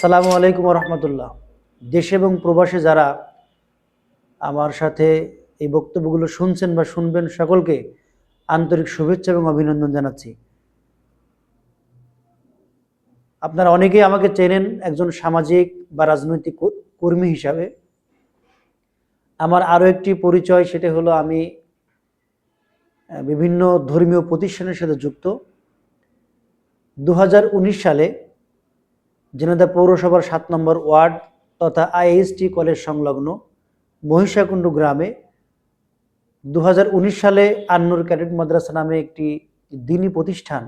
আসসালামু আলাইকুম রহমতুল্লাহ দেশে এবং প্রবাসে যারা আমার সাথে এই বক্তব্যগুলো শুনছেন বা শুনবেন, সকলকে আন্তরিক শুভেচ্ছা এবং অভিনন্দন জানাচ্ছি। আপনারা অনেকেই আমাকে চেনেন একজন সামাজিক বা রাজনৈতিক কর্মী হিসাবে। আমার আরও একটি পরিচয়, সেটা হলো আমি বিভিন্ন ধর্মীয় প্রতিষ্ঠানের সাথে যুক্ত। দু হাজার উনিশ সালে জেনেদা পৌরসভার সাত নম্বর ওয়ার্ড তথা আইএসটি কলেজ সংলগ্ন মহিষাকুণ্ড গ্রামে দু হাজার উনিশ সালে আন্নুর ক্যাডেট মাদ্রাসা নামে একটি দিনই প্রতিষ্ঠান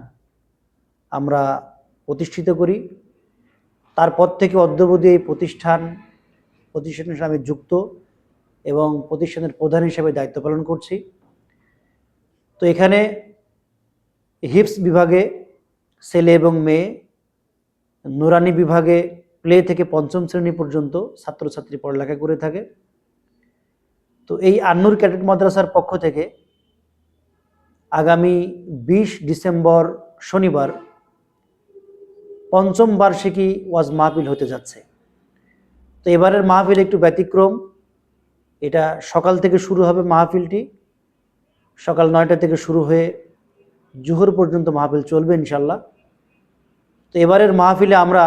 আমরা প্রতিষ্ঠিত করি। তারপর থেকে অদ্যবধি এই প্রতিষ্ঠান প্রতিষ্ঠানের আমি যুক্ত এবং প্রতিষ্ঠানের প্রধান হিসেবে দায়িত্ব পালন করছি। তো এখানে হিপস বিভাগে ছেলে এবং মেয়ে নুরানি বিভাগে প্লে থেকে পঞ্চম শ্রেণি পর্যন্ত ছাত্রছাত্রী পড়ালেখা করে থাকে। তো এই আন্নুর ক্যাডেট মাদ্রাসার পক্ষ থেকে আগামী বিশ ডিসেম্বর শনিবার পঞ্চম বার্ষিকী ওয়াজ মাহফিল হতে যাচ্ছে। তো এবারের মাহফিল একটু ব্যতিক্রম। এটা সকাল থেকে শুরু হবে মাহফিলটি। সকাল নয়টা থেকে শুরু হয়ে জুহর পর্যন্ত মাহফিল চলবে ইনশাল্লাহ তো এবারের মাহফিলে আমরা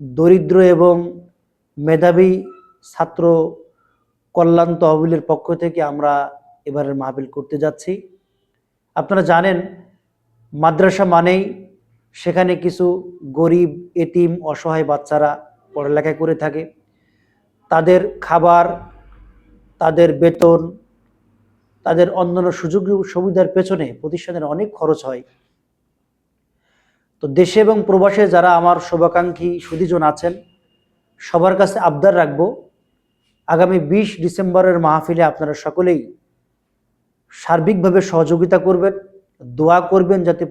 দরিদ্র এবং মেধাবী ছাত্র কল্যাণ তহবিলের পক্ষ থেকে আমরা এবারের মাহফিল করতে যাচ্ছি। আপনারা জানেন, মাদ্রাসা মানেই সেখানে কিছু গরিব, এতিম, অসহায় বাচ্চারা পড়ালেখা করে থাকে। তাদের খাবার, তাদের বেতন, তাদের অন্যান্য সুযোগ সুবিধার পেছনে প্রতিষ্ঠানের অনেক খরচ হয়। তো দেশে এবং প্রবাসে যারা আমার শুভাকাঙ্ক্ষী সুদীজন আছেন, সবার কাছে আবদার রাখব, আগামী বিশ ডিসেম্বরের মাহফিলে আপনারা সকলেই সার্বিকভাবে সহযোগিতা করবেন, দোয়া করবেন যাতে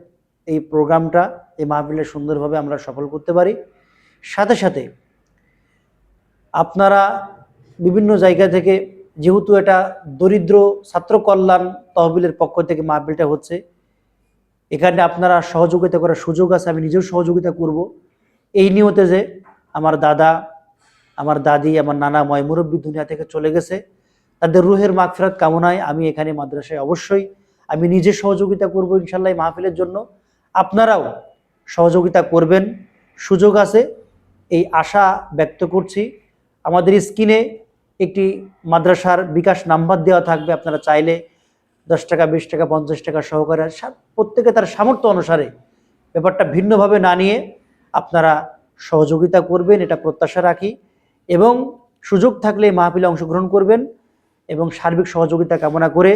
এই প্রোগ্রামটা, এই মাহফিলে সুন্দরভাবে আমরা সফল করতে পারি। সাথে সাথে আপনারা বিভিন্ন জায়গা থেকে, যেহেতু এটা দরিদ্র ছাত্র কল্যাণ তহবিলের পক্ষ থেকে মাহফিলটা হচ্ছে এখানে আপনারা সহযোগিতা করার সুযোগ আছে, আমি নিজেও সহযোগিতা করব। এই নিয়তে যে আমার দাদা, আমার দাদি, আমার নানা ময় মুরব্বী দুনিয়া থেকে চলে গেছে, তাদের রুহের মাগফিরাত কামনায় আমি এখানে মাদ্রাসায় অবশ্যই আমি নিজে সহযোগিতা করব ইনশাল্লাহ মাহফিলের জন্য। আপনারাও সহযোগিতা করবেন, সুযোগ আছে, এই আশা ব্যক্ত করছি। আমাদের স্ক্রিনে একটি মাদ্রাসার বিকাশ নাম্বার দেওয়া থাকবে, আপনারা চাইলে দশ টাকা, বিশ টাকা, পঞ্চাশ টাকা সহকারে প্রত্যেকে তার সামর্থ্য অনুসারে ব্যাপারটা ভিন্নভাবে না নিয়ে আপনারা সহযোগিতা করবেন, এটা প্রত্যাশা রাখি এবং সুযোগ থাকলে মাহফিলে অংশগ্রহণ করবেন এবং সার্বিক সহযোগিতা কামনা করে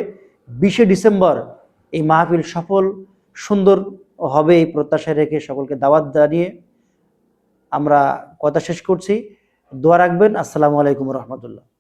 বিশে ডিসেম্বর এই মাহফিল সফল, সুন্দর হবে এই প্রত্যাশা রেখে সকলকে দাওয়াত জানিয়ে আমরা কথা শেষ করছি। দোয়া রাখবেন। আসসালামু আলাইকুম রহমতুল্লাহ।